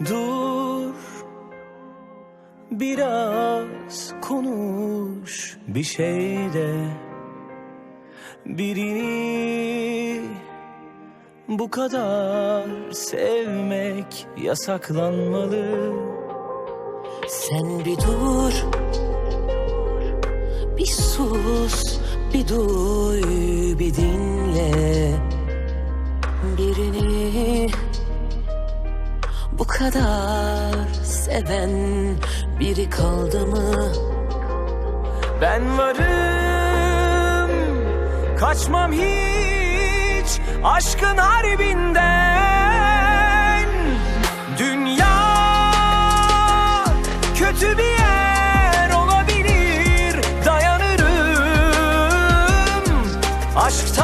Dur Biraz konuş bir şey de. Birini bu kadar sevmek yasaklanmalı. Sen bir dur Bir sus Bir duy Bir dinle. Birini Bu kadar Seven Biri kaldı mı? Ben varım Kaçmam hiç Aşkın harbinden. Dünya Kötü bir yer olabilir Dayanırım. Aşktan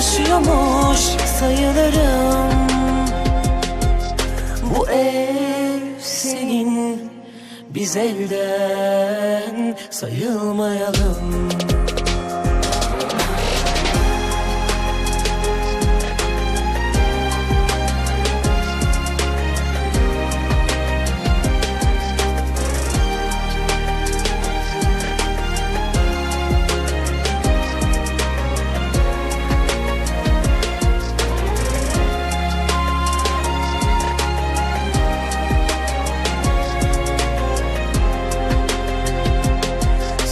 Yaşıyormuş sayılırım. Bu ev senin Biz elden sayılmayalım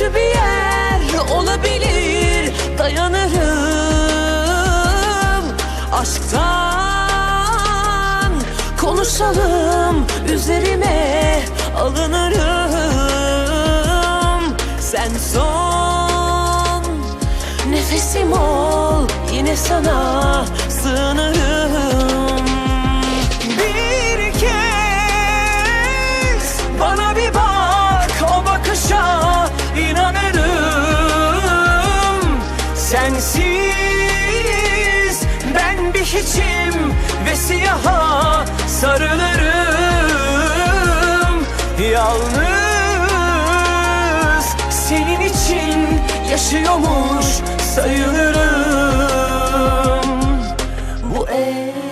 Kötü bir yer olabilir. Dayanırım Aşktan. Konuşalım Üzerime alınırım. Sen son. Nefesim ol Yine sana sığınırım sensiz Ben bir hiçim ve siyaha sarılırım. Yalnız senin için yaşıyormuş sayılırım. Bu ev